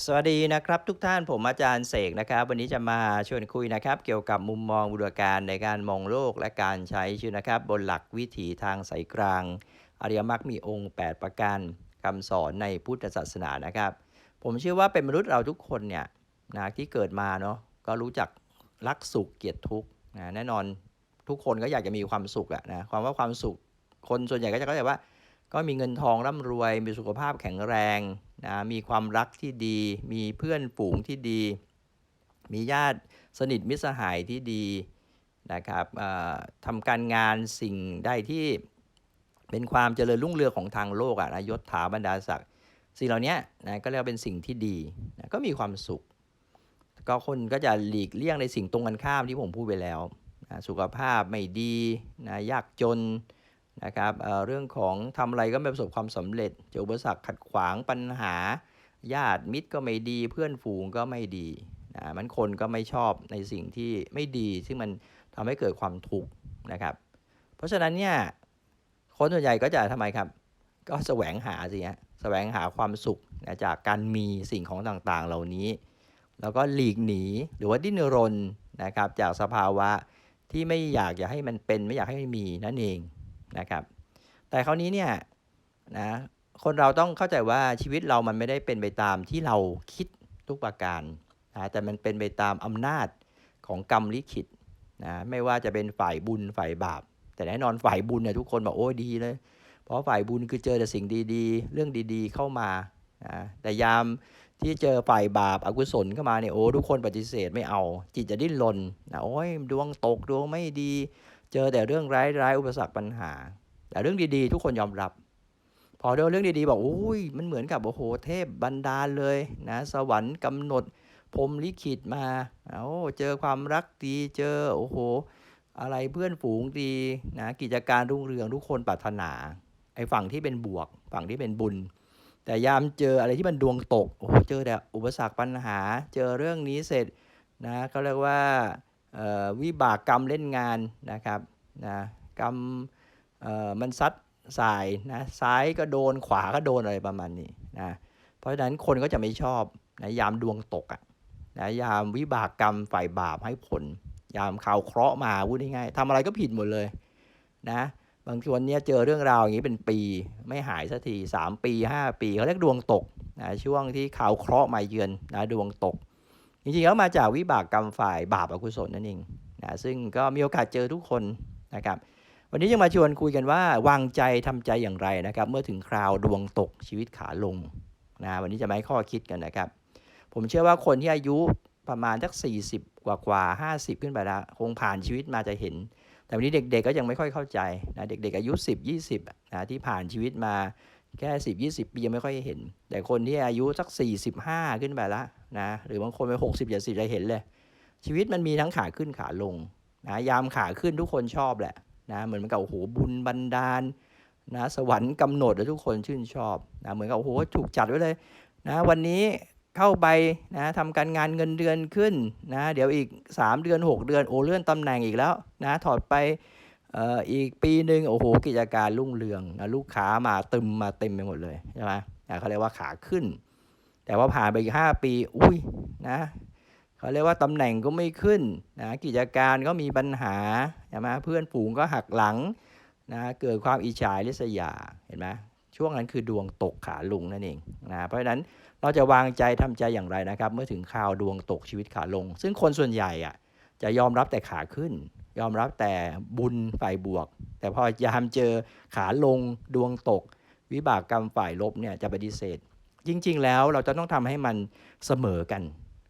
สวัสดีนะครับทุกท่านผมอาจารย์เสกนะครับ วันนี้จะมาชวนคุยนะครับ เกี่ยวกับมุมมองบูรการในการมองโลกและการใช้ชีวิตนะครับ บนหลักวิถีทางสายกลางอริยมรรคมีองค์ 8 ประการคำสอนในพุทธศาสนานะครับ ผมเชื่อว่าเป็นมนุษย์เราทุกคนเนี่ยนะที่เกิดมาเนาะก็รู้จักรักสุขเกียดทุกนะแน่นอนทุกคนก็อยากจะมีความสุขอะนะความว่าความสุขคนส่วนใหญ่ก็จะเข้าใจว่า ก็มีเงินทองร่ำรวยมีสุขภาพแข็งแรง นะมีความรักที่ดี มีเพื่อนฝูงที่ดี มีญาติสนิทมิตรสหายที่ดีนะครับทำการงานสิ่งใดที่เป็นความเจริญรุ่งเรืองของทางโลกอะนะยศถาบรรดาศักดิ์สิ่งเหล่านี้นะก็เรียกว่าเป็นสิ่งที่ดีนะก็มีความสุข ก็คนก็จะหลีกเลี่ยงในสิ่งตรงกันข้ามที่ผมพูดไปแล้วนะสุขภาพไม่ดีนะยากจน นะครับเเรื่องของทำอะไรก็ไม่ประสบความสำเร็จเจออุปสรรคขัดขวางปัญหา ญาติมิตรก็ไม่ดี เพื่อนฝูงก็ไม่ดีนะมันคนก็ไม่ชอบในสิ่งที่ไม่ดี ซึ่งมันทำให้เกิดความทุกข์นะครับ เพราะฉะนั้นเนี่ยคนส่วนใหญ่ก็จะทำไมครับ ก็แสวงหาสิฮะแสวงหาความสุขนะจากการมีสิ่งของต่างๆ เหล่านี้ แล้วก็หลีกหนีหรือว่าดิ้นรนนะครับจากสภาวะที่ไม่อยากจะให้มันเป็นไม่อยากให้มีนั่นเอง นะครับ แต่คราวนี้เนี่ยนะคนเราต้องเข้าใจว่าชีวิตเรามันไม่ได้เป็นไปตามที่เราคิดทุกประการนะแต่มันเป็นไปตามอำนาจของกรรมลิขิตนะไม่ว่าจะเป็นฝ่ายบุญฝ่ายบาป แต่แน่นอนฝ่ายบุญเนี่ยทุกคนบอกโอ้ยดีเลย เพราะฝ่ายบุญคือเจอแต่สิ่งดีๆ เรื่องดีๆเข้ามานะแต่ยามที่เจอฝ่ายบาปอกุศลเข้ามาเนี่ยโอ้ทุกคนปฏิเสธไม่เอา จิตจะดิ้นรนนะโอ้ยดวงตกดวงไม่ดี เจอแต่เรื่องร้ายๆอุปสรรคปัญหา แต่เรื่องดีๆ ทุกคนยอมรับ พอเจอเรื่องดีๆ บอกอุ้ยมันเหมือนกับโอ้โหเทพบันดาลเลยนะสวรรค์กำหนดพรมลิขิตมาโอ้เจอความรักดีเจอโอ้โห อะไรเพื่อนฝูงดีนะกิจการรุ่งเรืองทุกคนปรารถนาไอ้ฝั่งที่เป็นบวก ฝั่งที่เป็นบุญ แต่ยามเจออะไรที่มันดวงตกโอ้โหเจอแต่อุปสรรคปัญหา เจอเรื่องนี้เสร็จนะเขาเรียกว่าวิบากกรรมเล่นงานนะครับ นะกรรมเอ่อมันซัดสายนะซ้ายก็โดนขวาก็โดนอะไรประมาณนี้นะเพราะฉะนั้นคนก็จะไม่ชอบนะยามดวงตกอะนะยามวิบากกรรมฝ่ายบาปให้ผล ยามข่าวเคราะห์มาพูดง่ายๆทำอะไรก็ผิดหมดเลยนะบางคนเนี่ยเจอเรื่องราวอย่างนี้เป็นปีไม่หายสักทีสามปีห้าปีเขาเรียกดวงตกนะช่วงที่ข่าวเคราะห์มาเยือนนะดวงตก จริงๆแล้วมาจากวิบากกรรมฝ่ายบาปอกุศลนั่นเองนะซึ่งก็มีโอกาสเจอทุกคน นะครับวันนี้จะมาชวนคุยกันว่าวางใจทำใจอย่างไรนะครับ เมื่อถึงคราวดวงตกชีวิตขาลงนะวันนี้จะมาให้ข้อคิดกันนะครับ ผมเชื่อว่าคนที่อายุประมาณสัก 40 กว่ากว่า50 ขึ้นไปแล้วคงผ่านชีวิตมาจะเห็น แต่วันนี้เด็กๆก็ยังไม่ค่อยเข้าใจนะเด็กๆอายุ 10 20นะที่ผ่านชีวิตมาแค่ 10 20 ปียังไม่ค่อยเห็น แต่คนที่อายุสัก 45 ขึ้นไปแล้วนะหรือบางคนไป60 70จะเห็นเลย ชีวิตมันมีทั้งขาขึ้นขาลง นะยามขาขึ้นทุกคนชอบแหละนะเหมือนกับโอ้โหบุญบันดาลนะสวรรค์กำหนดแล้วทุกคนชื่นชอบนะเหมือนกับโอ้โหถูกจัดไว้เลยนะวันนี้เข้าไปนะทำการงานเงินเดือนขึ้นนะเดี๋ยวอีก 3 เดือน 6 เดือนโอ้เลื่อนตำแหน่งอีกแล้วนะถอดไปเอ่ออีกปีหนึ่งโอ้โหกิจการรุ่งเรืองนะลูกค้ามาตึมมาเต็มไปหมดเลยใช่ไหมนะเขาเรียกว่าขาขึ้น แต่ว่าผ่านไปอีกห้าปี อุ้ยนะ เขาเรียกว่าตำแหน่งก็ไม่ขึ้นนะกิจการก็มีปัญหาใช่ไหมเพื่อนฝูงก็หักหลังนะเกิดความอิจฉาริษยาเห็นไหมช่วงนั้นคือดวงตกขาลงนั่นเองนะเพราะฉะนั้นเราจะวางใจทำใจอย่างไรนะครับ เมื่อถึงข่าวดวงตกชีวิตขาลง ซึ่งคนส่วนใหญ่อะจะยอมรับแต่ขาขึ้น ยอมรับแต่บุญฝ่ายบวก แต่พอยามเจอขาลงดวงตก วิบากกรรมฝ่ายลบเนี่ยจะปฏิเสธ จริง ๆ แล้วเราจะต้องทำให้มันเสมอกัน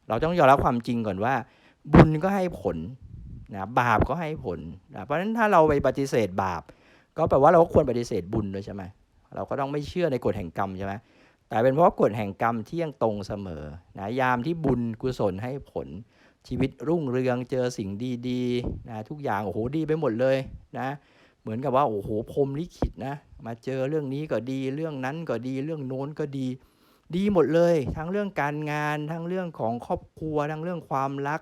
เราต้องยอมรับความจริงก่อนว่า บุญก็ให้ผลนะบาปก็ให้ผลนะเพราะฉะนั้นถ้าเราไปปฏิเสธบาป ก็แปลว่าเราก็ควรปฏิเสธบุญด้วยใช่ไหมเราก็ต้องไม่เชื่อในกฎแห่งกรรมใช่ไหมแต่เป็นเพราะกฎแห่งกรรมที่ยังตรงเสมอนะยามที่บุญกุศลให้ผลชีวิตรุ่งเรืองเจอสิ่งดีๆนะทุกอย่างโอ้โหดีไปหมดเลยนะเหมือนกับว่าโอ้โหพรมลิขิตนะมาเจอเรื่องนี้ก็ดีเรื่องนั้นก็ดีเรื่องโน้นก็ดี ดีหมดเลย ทั้งเรื่องการงาน ทั้งเรื่องของครอบครัว ทั้งเรื่องความรัก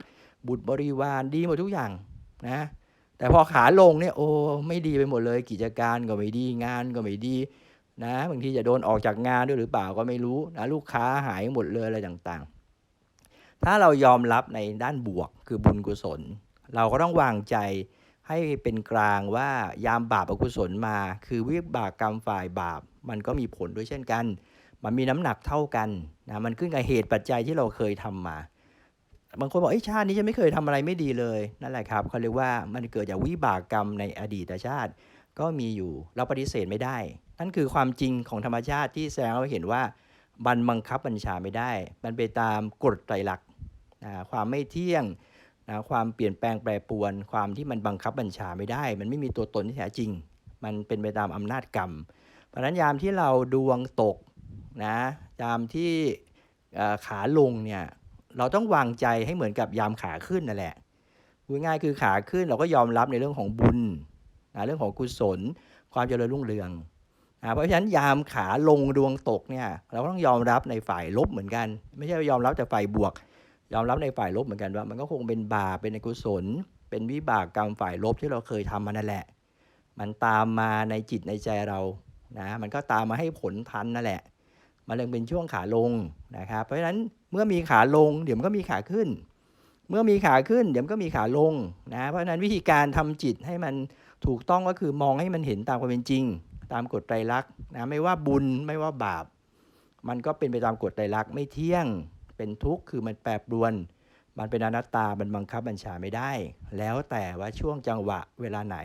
บุตรบริวารดีหมดทุกอย่างนะ แต่พอขาลงเนี่ยโอ้ไม่ดีไปหมดเลย กิจการก็ไม่ดีงานก็ไม่ดีนะบางทีจะโดนออกจากงานด้วยหรือเปล่าก็ไม่รู้นะลูกค้าหายหมดเลยอะไรต่างๆ ถ้าเรายอมรับในด้านบวกคือบุญกุศล เราก็ต้องวางใจให้เป็นกลางว่ายามบาปอกุศลมา คือวิบากกรรมฝ่ายบาป มันก็มีผลด้วยเช่นกัน มันมีน้ำหนักเท่ากันนะมันขึ้นกับเหตุปัจจัยที่เราเคยทำมา บางคนบอกไอ้ชาตินี้ฉันไม่เคยทำอะไรไม่ดีเลยนั่นแหละครับเขาเรียกว่ามันเกิดจากวิบากกรรมในอดีตชาติ ก็มีอยู่เราปฏิเสธไม่ได้ นั่นคือความจริงของธรรมชาติที่แสดงให้เราเห็นว่าบันบังคับบัญชาไม่ได้ มันไปตามกฎไตรลักษณ์ความไม่เที่ยงนะความเปลี่ยนแปลงแปรปรวน ความที่มันบังคับบัญชาไม่ได้ มันไม่มีตัวตนที่แท้จริง มันเป็นไปตามอำนาจกรรม เพราะนั้นยามที่เราดวงตก นะยามที่ขาลงเนี่ยเราต้องวางใจให้เหมือนกับยามขาขึ้นนั่นแหละพูดง่ายคือขาขึ้นเราก็ยอมรับในเรื่องของบุญนะเรื่องของกุศล ความเจริญรุ่งเรืองนะเพราะฉะนั้นยามขาลงดวงตกเนี่ยเราก็ต้องยอมรับในฝ่ายลบเหมือนกัน ไม่ใช่ยอมรับแต่ฝ่ายบวก ยอมรับในฝ่ายลบเหมือนกันว่า มันก็คงเป็นบาปเป็นอกุศล เป็นวิบากกรรมฝ่ายลบที่เราเคยทำมานั่นแหละ มันตามมาในจิตในใจเรานะมันก็ตามมาให้ผลทันนั่นแหละ มันเลยเป็นช่วงขาลงนะครับ เพราะฉะนั้นเมื่อมีขาลง เดี๋ยวมันก็มีขาขึ้น เมื่อมีขาขึ้น เดี๋ยวมันก็มีขาลงนะเพราะฉะนั้นวิธีการทำจิตให้มันถูกต้องก็คือมองให้มันเห็นตามความเป็นจริง ตามกฎไตรลักษณ์นะไม่ว่าบุญไม่ว่าบาป มันก็เป็นไปตามกฎไตรลักษณ์ไม่เที่ยงเป็นทุกข์คือมันแปรปรวน มันเป็นอนัตตามันบังคับบัญชาไม่ได้ แล้วแต่ว่าช่วงจังหวะเวลาไหน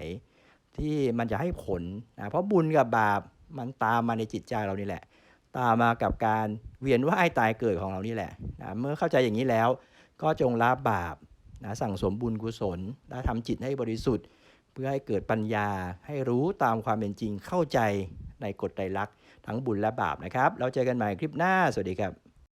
ที่มันจะให้ผลนะเพราะบุญกับบาปมันตามมาในจิตใจเรานี่แหละ ตามมากับการเวียนว่ายตายเกิดของเรานี่แหละนะเมื่อเข้าใจอย่างนี้แล้ว ก็จงละบาปนะสั่งสมบุญกุศลและทำจิตให้บริสุทธิ์ เพื่อให้เกิดปัญญาให้รู้ตามความเป็นจริงเข้าใจในกฎไตรลักษณ์ทั้งบุญและบาปนะครับ เราเจอกันใหม่คลิปหน้า สวัสดีครับ